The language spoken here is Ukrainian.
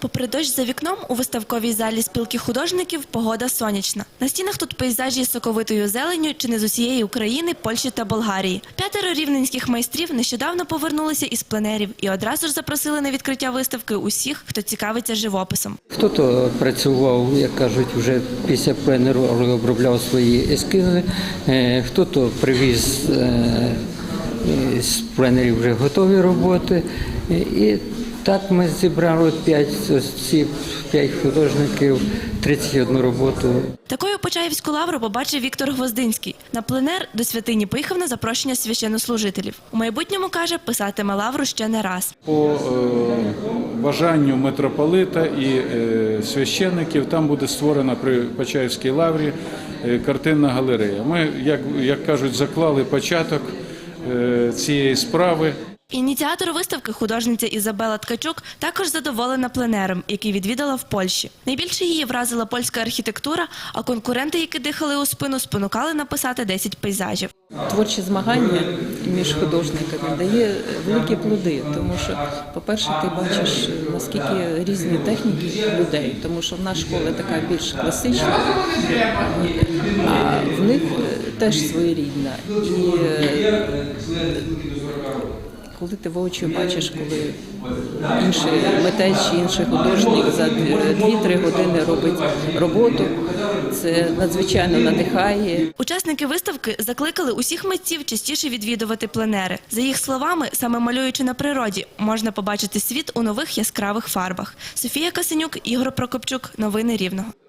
Попри дощ за вікном, у виставковій залі спілки художників погода сонячна. На стінах тут пейзажі з соковитою зеленню чи не з усієї України, Польщі та Болгарії. П'ятеро рівненських майстрів нещодавно повернулися із пленерів і одразу ж запросили на відкриття виставки усіх, хто цікавиться живописом. Хто-то працював, як кажуть, вже після пленеру обробляв свої ескізи, е, хто-то привіз е, з пленерів вже готові роботи. І так ми зібрали п'ять, ці п'ять художників, 31 роботу. Такою Почаївську лавру побачив Віктор Гвоздинський. На пленер до святині поїхав на запрошення священнослужителів. У майбутньому каже, писатиме лавру ще не раз. По е, бажанню митрополита і е, священників там буде створена при Почаївській лаврі е, картинна галерея. Ми, як, як кажуть, заклали початок е, цієї справи. Ініціатор виставки, художниця Ізабела Ткачук, також задоволена пленером, який відвідала в Польщі. Найбільше її вразила польська архітектура, а конкуренти, які дихали у спину, спонукали написати 10 пейзажів. Творчі змагання між художниками дає великі плоди, тому що, по-перше, ти бачиш наскільки різні техніки людей, тому що в нас школа така більш класична, а в них теж своєрідна. І е, коли ти воочию бачиш, коли інший митець інший художник за 2-3 години робить роботу, це надзвичайно надихає. Учасники виставки закликали усіх митців частіше відвідувати пленери. За їх словами, саме малюючи на природі, можна побачити світ у нових яскравих фарбах. Софія Касенюк, Ігор Прокопчук. Новини Рівного.